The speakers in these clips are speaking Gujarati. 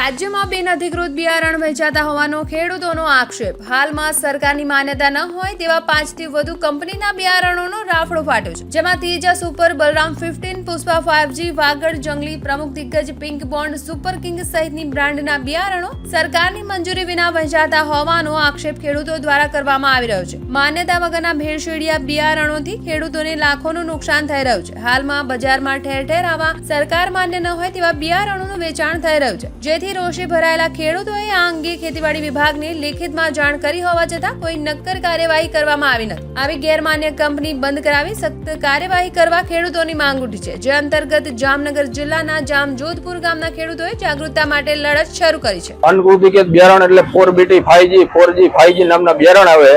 રાજ્યમાં બિનઅધિકૃત બિયારણ વેચાતા હોવાનો ખેડૂતોનો આક્ષેપ. હાલમાં સરકારની માન્યતા ન હોય તેવા પાંચથી વધુ કંપનીના બિયારણોનો રાફડો ફાટ્યો છે. જેમાં Teja super Balram fifteen Pushpa five G Vagad જંગલી પ્રમુખ દિગ્ગજ પિંક બોન્ડ, સુપર કિંગ સહિતની બ્રાન્ડના બિયારણો સરકારની મંજૂરી વિના વેચાતા હોવાનો આક્ષેપ ખેડૂતો દ્વારા કરવામાં આવી રહ્યો છે. માન્યતા વગરના ભેળસેળિયા બિયારણોથી ખેડૂતોને લાખોનું નુકસાન થઈ રહ્યું છે. હાલમાં બજારમાં ઠેર ઠેર આવા સરકાર માન્ય ન હોય તેવા બિયારણોનું વેચાણ થઈ રહ્યું છે. જેથી રોષે ભરાયેલા ખેડૂતોએ આ અંગે ખેતીવાડી વિભાગને લેખિતમાં જાણ કરી હોવા છતાં કોઈ નક્કર કાર્યવાહી કરવામાં આવી નથી. આવી ગેરમાન્ય કંપની બંધ કરાવી સખ્ત કાર્યવાહી કરવા ખેડૂતોની માંગ ઉઠી છે. જે અંતર્ગત જામનગર જિલ્લાના જામ જોધપુર ગામના ખેડૂતોએ જાગૃતતા માટે લડત શરૂ કરી છે. અનકૃતિકેત બિયારણ એટલે four BT five G four G five G નામના બિયારણ આવે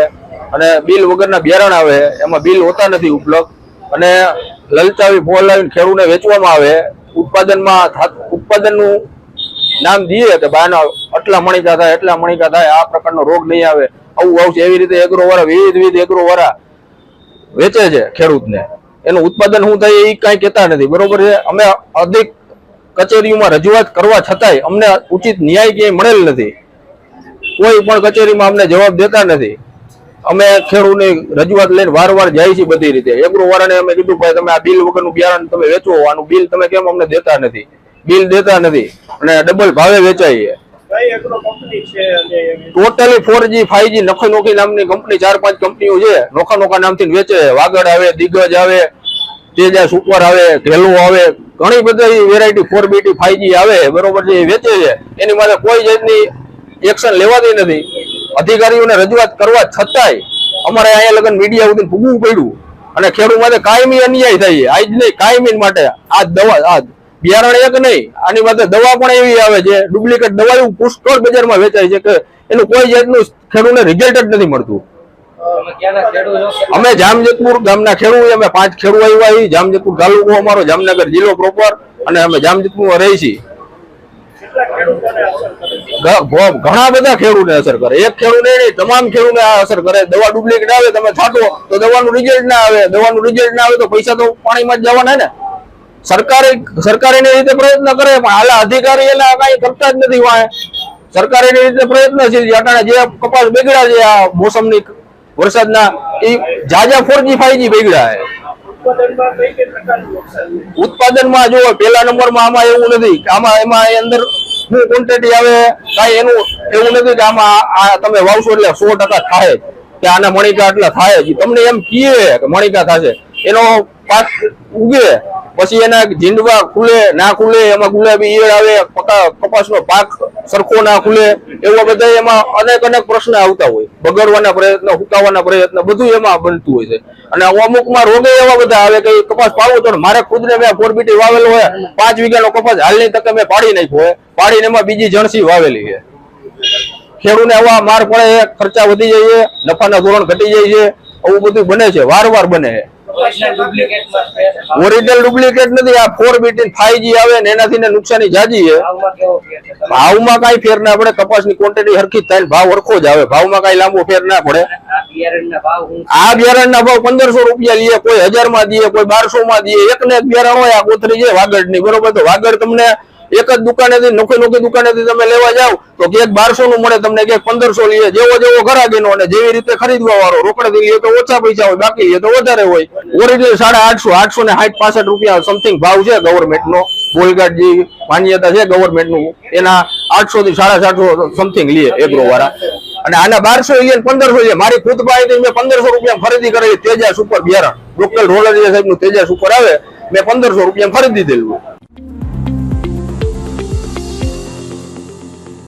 અને બિલ વગરના બિયારણ આવે, એમાં બિલ હોતા નથી ઉપલબ્ધ. અને લલચાવી ફોલાવીને ખેડૂતને વેચવામાં આવે, ઉત્પાદનમાં ઉત્પાદનનું નામ દઈએ કે બાના આટલા મણિકા થાય, એટલા મણિકા થાય, આ પ્રકારનો રોગ નહીં આવે. આવું આવશે એવી રીતે એગ્રો વાળા, વિવિધ વિવિધ એગ્રો વાળા વેચે છે ખેડૂતને. એનું ઉત્પાદન શું થાય એ કાંઈ કહેતા નથી. બરોબર છે? અમે અધિક કચેરીઓમાં રજૂઆત કરવા છતાંય અમને ઉચિત ન્યાય ક્યાંય મળેલ નથી. કોઈ પણ કચેરીમાં અમને જવાબ દેતા નથી. અમે ખેડૂતની રજૂઆત લઈને વારવાર જાય છે બધી રીતે. એગ્રો વાળાને અમે કીધું, ભાઈ, તમે આ બિલ વગરનું બિયારણ તમે વેચો, આનું બિલ તમે કેમ અમને દેતા નથી? બિલ દેતા નથી અને ડબલ ભાવે વેચાય છે? Totally four G five G નોખી નોખી નામની કંપની ચાર પાંચ કંપનીઓ છે. નોખા નોખા નામથી વેચે. વાગડ આવે દિગ્ગજ આવે તેજા સુપર આવે ઘેલું આવે. ઘણી બધી variety four BT five G આવે બરોબર છે એ વેચે છે. એની માટે કોઈ જાતની એક્શન લેવાતી નથી. અધિકારીઓને રજૂઆત કરવા છતાંય અમારે અહીંયા લગન મીડિયા સુધી ભૂગવું પડ્યું. અને ખેડૂત માટે કાયમી અન્યાય થાય છે. આજ નહીં કાયમી માટે આ દવા આ બિયારણ એક નહીં, આની માટે દવા પણ એવી આવે છે ડુપ્લિકેટ દવા એવું પુષ્કળ બજારમાં વેચાય છે કે એનું કોઈ જાતનું ખેડૂતને રિઝલ્ટ જ નથી મળતું. અમે જામજતપુર ગામના ખેડૂત અમે પાંચ ખેડૂત આવ્યા છીએ, જામજતપુર તાલુકો અમારો, જામનગર જિલ્લો પ્રોપર અને અમે જામજતપુરમાં રહી છીએ. ઘણા બધા ખેડૂતને અસર કરે. એક ખેડૂત નહીં, તમામ ખેડૂતને આ અસર કરે. દવા ડુપ્લિકેટ આવે, તમે છાંટો તો દવાનું રિઝલ્ટ ના આવે. દવાનું રિઝલ્ટ ના આવે તો પૈસા તો પાણીમાં જ જવાના ને. સરકારે સરકાર એની રીતે પ્રયત્ન કરે, પણ હાલ અધિકારી એના કઈ કરતા જ નથી વાય સરકાર એની રીતે પ્રયત્નશીલ છે અટાણે જે કપાસ બગડ્યા છે, આ મોસમની વરસાદના, એ જાજા ફોરજી ફાઈજી બગડ્યા છે. ઉત્પાદનમાં જો પેલા નંબરમાં આમાં એવું નથી આમાં, એમાં અંદર શું ક્વોન્ટિટી આવે, કાંઈ એનું એવું નથી કે આમાં આ તમે વાવશો એટલે સો ટકા થાય. કે આના મણિકા એટલા થાય તમને એમ કીએ કે મણિકા થશે. એનો પાક ઉગે. પછી એના ઝીંડવા ખુલે, ના ખુલે, એમાં ગુલાબી ઈયળ આવે કપાસ કપાસનો પાક સરખો ના ખુલે, એવા બધા એમાં અનેક અનેક પ્રશ્ન આવતા હોય. બગડવાના પ્રયત્ન, હુકાવાના પ્રયત્ન બધું એમાં બનતું હોય છે. અને અમુકમાં રોગે એવા બધા આવે કે કપાસ પાડવો તો મારે ખુદને મેં ફોરબીટી વાવેલો હોય, પાંચ વીઘાનો કપાસ હાલની તકે મેં પાડી નાખ્યો હોય. પાડીને એમાં બીજી જણસી વાવેલી છે. ખેડૂને આવા માર પડે, ખર્ચા વધી જાય છે, નફાના ધોરણ ઘટી જાય છે. આવું બધું બને છે, વારવાર બને છે. ઓરિજિનલ ડુપ્લિકેટ નથી આ ફોર બીટી ફાઈવ જી આવે ને એનાથી ને નુકસાની જાજી છે. ભાવમાં કઈ ફેર ના પડે કપાસની ક્વોન્ટિટી હરખી થાય ભાવ હરખો જ આવે. ભાવમાં કઈ લાંબો ફેર ના પડે. આ બિયારણના ભાવ પંદરસો રૂપિયા લઈએ કોઈ હજારમાં દઈએ કોઈ બારસો માં દઈએ એક ને એક બિયારણ હોય આ કોથરી છે વાગડની બરોબર? તો વાગડ તમને એક જ દુકાનેથી, નોખી નોખી દુકાનેથી તમે લેવા જાવ તો ક્યાંક બારસો નું મળે, તમને ક્યાંક પંદરસો લઈએ. જેવો જેવો ઘરાગીનો અને જેવી રીતે ખરીદવા વાળો રોકડેથી લઈએ તો ઓછા પૈસા હોય, બાકી લઈએ તો વધારે હોય. ઓરિજિનલ સાડા આઠસો આઠસો ને સાઠ, પાસઠ રૂપિયા સમથિંગ ભાવ છે ગવર્મેન્ટ નો ગોલગાટ જે માન્યતા છે ગવર્મેન્ટનું એના આઠસો થી સાડા સાતસો સમથિંગ લઈએ એગ્રો વાળા અને આના બારસો લઈએ પંદરસો લઈએ. મારી ખુદ પાસે મેં પંદરસો રૂપિયા ખરીદી કરેલી તેજા સુપર બિયારણ. લોકલ રોલર સાહેબનું તેજા સુપર આવે, મેં પંદરસો રૂપિયા ખરીદી દીધેલું.